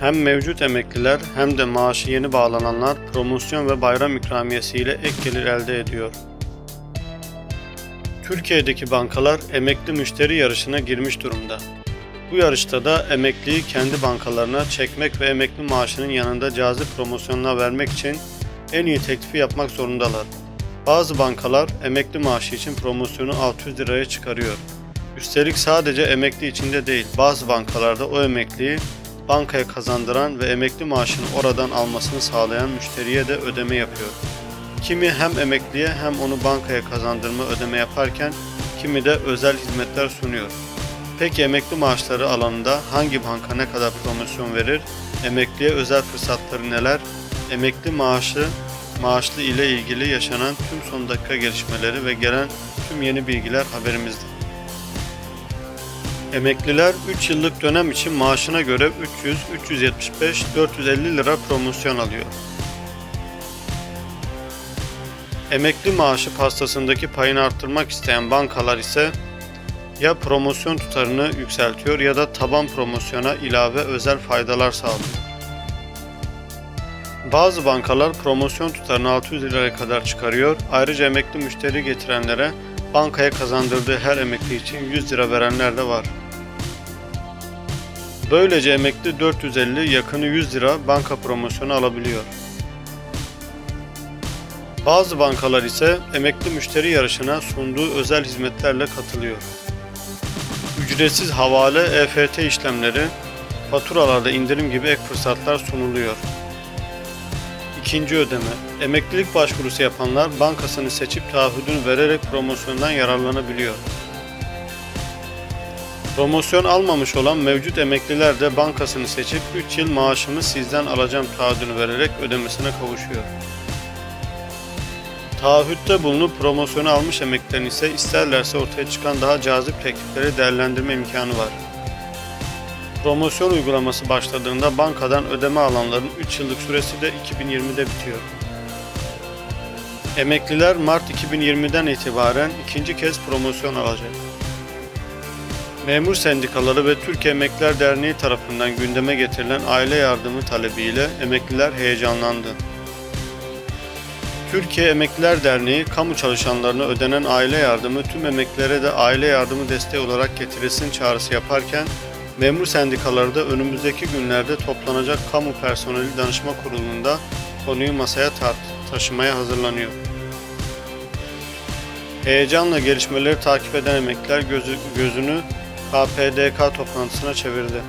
Hem mevcut emekliler hem de maaşı yeni bağlananlar promosyon ve bayram ikramiyesiyle ek gelir elde ediyor. Türkiye'deki bankalar emekli müşteri yarışına girmiş durumda. Bu yarışta da emekliyi kendi bankalarına çekmek ve emekli maaşının yanında cazip promosyonlar vermek için en iyi teklifi yapmak zorundalar. Bazı bankalar emekli maaşı için promosyonu 600 liraya çıkarıyor. Üstelik sadece emekli içinde değil, bazı bankalarda o emekliyi bankaya kazandıran ve emekli maaşını oradan almasını sağlayan müşteriye de ödeme yapıyor. Kimi hem emekliye hem onu bankaya kazandırma ödeme yaparken kimi de özel hizmetler sunuyor. Peki emekli maaşları alanında hangi banka ne kadar promosyon verir? Emekliye özel fırsatları neler? Emekli maaşı maaşlı ile ilgili yaşanan tüm son dakika gelişmeleri ve gelen tüm yeni bilgiler haberimizde. Emekliler 3 yıllık dönem için maaşına göre 300, 375, 450 lira promosyon alıyor. Emekli maaşı pastasındaki payını arttırmak isteyen bankalar ise ya promosyon tutarını yükseltiyor ya da taban promosyona ilave özel faydalar sağlıyor. Bazı bankalar promosyon tutarını 600 liraya kadar çıkarıyor. Ayrıca emekli müşteri getirenlere bankaya kazandırdığı her emekli için 100 lira verenler de var. Böylece emekli 450 yakını 100 lira banka promosyonu alabiliyor. Bazı bankalar ise emekli müşteri yarışına sunduğu özel hizmetlerle katılıyor. Ücretsiz havale, EFT işlemleri, faturalarda indirim gibi ek fırsatlar sunuluyor. İkinci ödeme. Emeklilik başvurusu yapanlar bankasını seçip taahhüdünü vererek promosyondan yararlanabiliyor. Promosyon almamış olan mevcut emekliler de bankasını seçip 3 yıl maaşımı sizden alacağım taahhüdünü vererek ödemesine kavuşuyor. Taahhütte bulunup promosyonu almış emeklilerin ise isterlerse ortaya çıkan daha cazip teklifleri değerlendirme imkanı var. Promosyon uygulaması başladığında bankadan ödeme alanların 3 yıllık süresi de 2020'de bitiyor. Emekliler Mart 2020'den itibaren ikinci kez promosyon alacak. Memur sendikaları ve Türkiye Emekliler Derneği tarafından gündeme getirilen aile yardımı talebiyle emekliler heyecanlandı. Türkiye Emekliler Derneği, kamu çalışanlarına ödenen aile yardımı tüm emeklilere de aile yardımı desteği olarak getirilsin çağrısı yaparken, memur sendikaları da önümüzdeki günlerde toplanacak kamu personeli danışma kurulunda konuyu masaya taşımaya hazırlanıyor. Heyecanla gelişmeleri takip eden emekliler gözü, gözünü KPDK toplantısına çevirdi.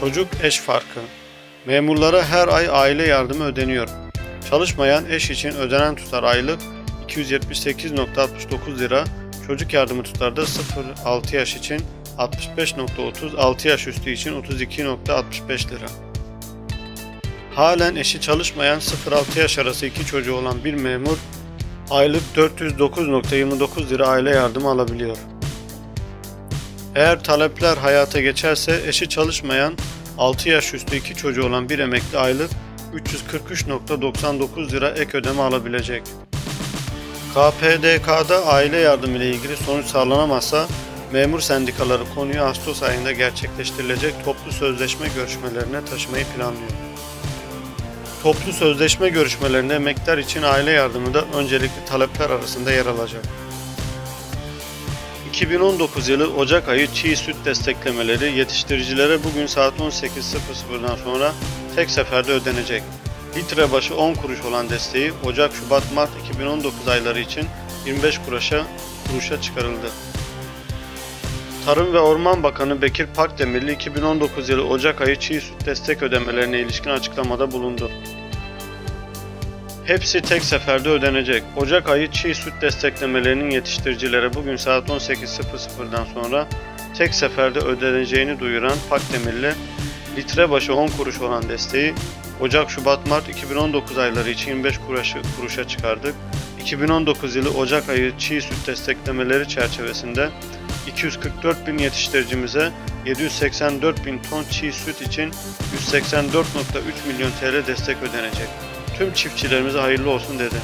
Çocuk eş farkı Memurlara her ay aile yardımı ödeniyor. Çalışmayan eş için ödenen tutar aylık 278.69 lira, çocuk yardımı tutarı da 0-6 yaş için 65.30, 6 yaş üstü için 32.65 lira. Halen eşi çalışmayan 0-6 yaş arası iki çocuğu olan bir memur aylık 409.29 lira aile yardımı alabiliyor. Eğer talepler hayata geçerse eşi çalışmayan 6 yaş üstü iki çocuğu olan bir emekli aylık 343.99 lira ek ödeme alabilecek. KPDK'da aile yardımı ile ilgili sonuç sağlanamazsa memur sendikaları konuyu Ağustos ayında gerçekleştirilecek toplu sözleşme görüşmelerine taşımayı planlıyor. Toplu sözleşme görüşmelerinde emekliler için aile yardımı da öncelikli talepler arasında yer alacak. 2019 yılı Ocak ayı çiğ süt desteklemeleri yetiştiricilere bugün saat 18.00'dan sonra tek seferde ödenecek. Litre başı 10 kuruş olan desteği Ocak, Şubat, Mart 2019 ayları için 25 kuruşa, kuruşa çıkarıldı. Tarım ve Orman Bakanı Bekir Pakdemirli 2019 yılı Ocak ayı çiğ süt destek ödemelerine ilişkin açıklamada bulundu. Hepsi tek seferde ödenecek. Ocak ayı çiğ süt desteklemelerinin yetiştiricilere bugün saat 18.00'dan sonra tek seferde ödeneceğini duyuran Pakdemirli, litre başı 10 kuruş olan desteği Ocak, Şubat, Mart 2019 ayları için 25 kuruşa, kuruşa çıkardık. 2019 yılı Ocak ayı çiğ süt desteklemeleri çerçevesinde 244 bin yetiştiricimize 784 bin ton çiğ süt için 184.3 milyon TL destek ödenecek. Tüm çiftçilerimize hayırlı olsun dedi.